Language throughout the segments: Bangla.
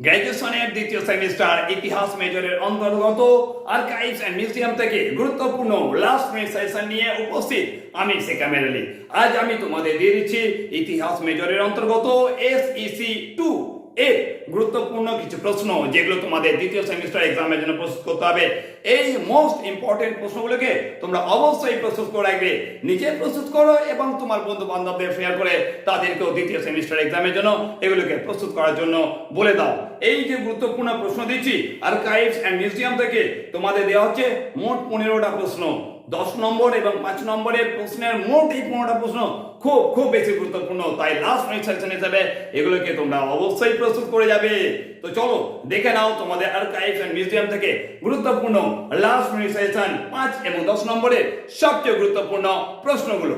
গ্র্যাজুয়েশনের দ্বিতীয় সেমিস্টার ইতিহাস মেজরের অন্তর্গত আর্কাইভস এন্ড মিউজিয়াম থেকে গুরুত্বপূর্ণ লাস্ট মিনিট সেশন নিয়ে উপস্থিত আমি সেকামের আলী আজ আমি তোমাদের দিয়ে দিচ্ছি ইতিহাস মেজরের অন্তর্গত এস ইসি টু এর গুরুত্বপূর্ণ কিছু প্রশ্ন, যেগুলো তোমাদের দ্বিতীয় সেমিস্টার এক্সামের জন্য প্রস্তুত করতে হবে। এই মোস্ট ইম্পর্টেন্ট প্রশ্নগুলোকে তোমরা অবশ্যই প্রস্তুত করে রাখবে। নিজে প্রস্তুত করো এবং তোমার বন্ধু বান্ধবদের শেয়ার করে তাদেরকেও দ্বিতীয় সেমিস্টার এক্সামের জন্য এগুলোকে প্রস্তুত করার জন্য বলে দাও। এই যে গুরুত্বপূর্ণ প্রশ্ন দিচ্ছি আর্কাইভস অ্যান্ড মিউজিয়াম থেকে তোমাদের দেওয়া হচ্ছে মোট পনেরোটা প্রশ্ন। দশ নম্বর এবং পাঁচ নম্বরের প্রশ্নের মোট এই পনেরোটা প্রশ্ন খুব খুব বেশি গুরুত্বপূর্ণ। তাই লাস্ট মিনিট সেকশন হিসাবে এগুলোকে তোমরা অবশ্যই প্রস্তুত করে যাবে। তো চলো, দেখে নাও তোমাদের আর্কাইভ এন্ড মিউজিয়াম থেকে গুরুত্বপূর্ণ লাস্ট মিনিট সেকশন পাঁচ এবং দশ নম্বরের সবচেয়ে গুরুত্বপূর্ণ প্রশ্নগুলো।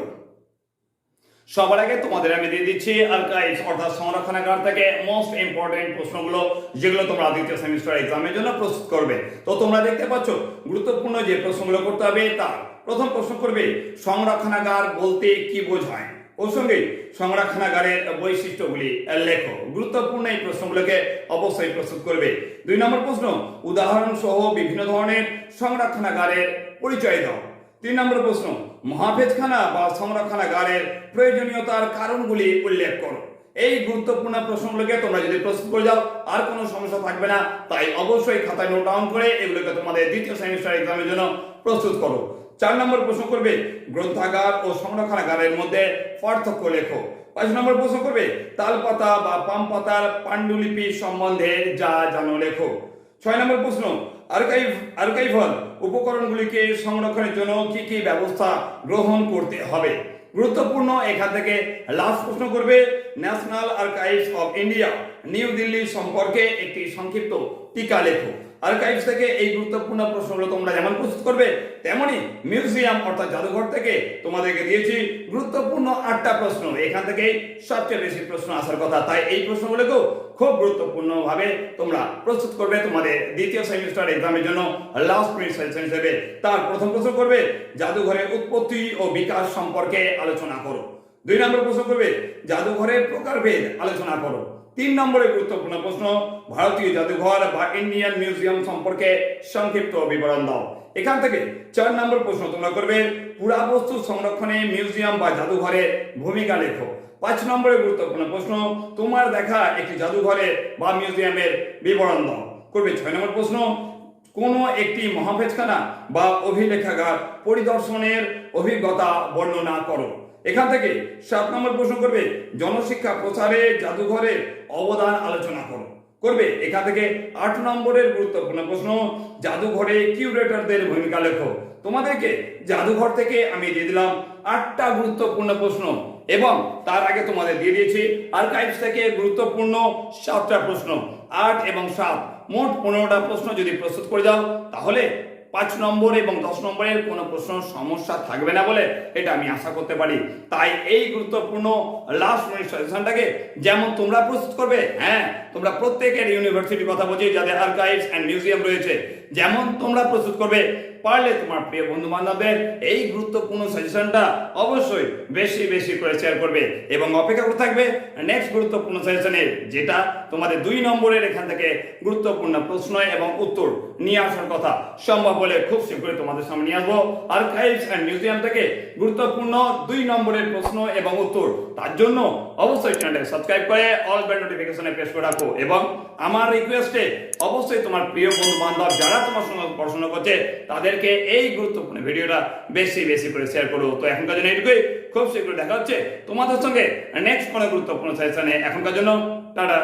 সবার আগে তোমাদের আমি দিয়ে দিচ্ছি আর্কাইভস অর্থাৎ সংরক্ষণাগার থেকে মোস্ট ইম্পর্টেন্ট প্রশ্নগুলো, যেগুলো তোমরা দ্বিতীয় সেমিস্টার এক্সামের জন্য প্রস্তুত করবে। তো তোমরা দেখতে পাচ্ছ, গুরুত্বপূর্ণ যে প্রশ্নগুলো করতে হবে, তার প্রথম প্রশ্ন করবে, সংরক্ষণাগার বলতে কি বোঝায়? ওর সঙ্গে সংরক্ষণাগারের বৈশিষ্ট্যগুলি লেখো। গুরুত্বপূর্ণ এই প্রশ্নগুলোকে অবশ্যই প্রস্তুত করবে। দুই নম্বর প্রশ্ন উদাহরণ সহ বিভিন্ন ধরনের সংরক্ষণাগারের পরিচয় দাও। তিন নম্বর প্রশ্ন, মহাফেজখানা বা সংরক্ষণাগারের প্রয়োজনীয়তার কারণগুলি উল্লেখ করো। এই গুরুত্বপূর্ণ প্রশ্নগুলোকে তোমরা যদি প্রস্তুত করে যাও, আর কোনো সমস্যা থাকবে না, তাই অবশ্যই খাতায় নোট ডাউন করে এগুলোকে তোমাদের দ্বিতীয় সেমিস্টার এক্সামের জন্য প্রস্তুত করো। চার নম্বর প্রশ্ন করবে, গ্রন্থাগার ও সংরক্ষণাগারের মধ্যে পার্থক্য লেখো। পাঁচ নম্বর প্রশ্ন করবে, তালপাতা বা পাম পাতার পাণ্ডুলিপি সম্বন্ধে যা জানো লেখো। ছয় নম্বর প্রশ্ন আর্কাইভ আর্কাইভাল উপকরণগুলিকে সংরক্ষণের জন্য কি কি ব্যবস্থা গ্রহণ করতে হবে? গুরুত্বপূর্ণ, এখান থেকে লাস্ট প্রশ্ন করবে national archives of India new Delhi সম্পর্কে একটি সংক্ষিপ্ত টিকা লেখো। আর্কাইভস থেকে এই গুরুত্বপূর্ণ প্রশ্নগুলো তোমরা যেমন প্রস্তুত করবে, তেমনি মিউজিয়াম অর্থাৎ জাদুঘর থেকে তোমাদেরকে দিয়েছি গুরুত্বপূর্ণ আটটা প্রশ্ন। এখান থেকে সবচেয়ে বেশি প্রশ্ন আসার কথা। তাই এই প্রশ্নগুলোকেও খুব গুরুত্বপূর্ণভাবে তোমরা প্রস্তুত করবে তোমাদের দ্বিতীয় সেমিস্টার এক্সামের জন্য লাস্ট মিনিট হিসেবে। তার প্রথম প্রশ্ন করবে, জাদুঘরের উৎপত্তি ও বিকাশ সম্পর্কে আলোচনা করো। দুই নম্বর প্রশ্ন করবে, জাদুঘরের প্রকারভেদ আলোচনা করো। তিন নম্বরে গুরুত্বপূর্ণ প্রশ্ন, ভারতীয় জাদুঘর বা ইন্ডিয়ান মিউজিয়াম সম্পর্কে সংক্ষিপ্ত বিবরণ দাও। এখান থেকে চার নম্বর প্রশ্ন তোমরা করবে পুরাবস্তু সংরক্ষণে মিউজিয়াম বা জাদুঘরের ভূমিকা লেখো। পাঁচ নম্বরের গুরুত্বপূর্ণ প্রশ্ন, তোমার দেখা একটি জাদুঘরের বা মিউজিয়ামের বিবরণ দাও। করবে ছয় নম্বর প্রশ্ন, কোন একটি মহাফেজখানা বা অভিলেখাগার পরিদর্শনের অভিজ্ঞতা বর্ণনা করো। এখান থেকে সাত নম্বর প্রশ্ন করবে, জনশিক্ষা প্রচারে জাদুঘরের অবদান আলোচনা করো। করবে, এখান থেকে আট নম্বরের গুরুত্বপূর্ণ প্রশ্ন, জাদুঘরে কিউরেটরদের ভূমিকা লেখো। তোমাদেরকে জাদুঘর থেকে আমি দিয়ে দিলাম আটটা গুরুত্বপূর্ণ প্রশ্ন এবং তার আগে তোমাদের দিয়ে দিয়েছি আর্কাইভস থেকে গুরুত্বপূর্ণ সাতটা প্রশ্ন। আট এবং সাত, মোট পনেরোটা প্রশ্ন যদি প্রস্তুত করে যাও, তাহলে পাঁচ নম্বর এবং দশ নম্বরের কোনো প্রশ্ন সমস্যা থাকবে না বলে এটা আমি আশা করতে পারি। তাই এই গুরুত্বপূর্ণ লাস্ট মিনিট সাজেশনটাকে যেমন তোমরা প্রস্তুত করবে হ্যাঁ তোমরা প্রত্যেকের ইউনিভার্সিটির কথা বলছি যাদের আর্কাইভস অ্যান্ড মিউজিয়াম রয়েছে। যেমন তোমরা প্রস্তুত করবে, পারলে তোমার প্রিয় বন্ধু বান্ধবদের এই গুরুত্বপূর্ণ সাজেশনটা অবশ্যই বেশি বেশি করে শেয়ার করবে এবং অপেক্ষা করে থাকবে নেক্সট গুরুত্বপূর্ণ সাজেশনের যেটা তোমাদের দুই নম্বরের এখান থেকে গুরুত্বপূর্ণ প্রশ্ন এবং উত্তর নিয়ে আসার কথা। সম্ভব বলে খুব শীঘ্রই তোমাদের সামনে নিয়ে আসব। আর্কাইভস অ্যান্ড মিউজিয়াম থেকে গুরুত্বপূর্ণ দুই নম্বরের প্রশ্ন এবং উত্তর। তার জন্য অবশ্যই চ্যানেলটাকে সাবস্ক্রাইব করে অল বেল নোটিফিকেশনে প্রেস করে রাখো এবং আমার রিকোয়েস্টে অবশ্যই তোমার প্রিয় বন্ধু বান্ধব যারা তোমার সঙ্গে পড়াশোনা করছে, তাদেরকে এই গুরুত্বপূর্ণ ভিডিওটা বেশি বেশি করে শেয়ার করো তো এখনকার জন্য এটুকুই খুব শীঘ্রই দেখা হচ্ছে তোমাদের সঙ্গে নেক্সট কোনো গুরুত্বপূর্ণ সেশনে এখনকার জন্য, টাটা।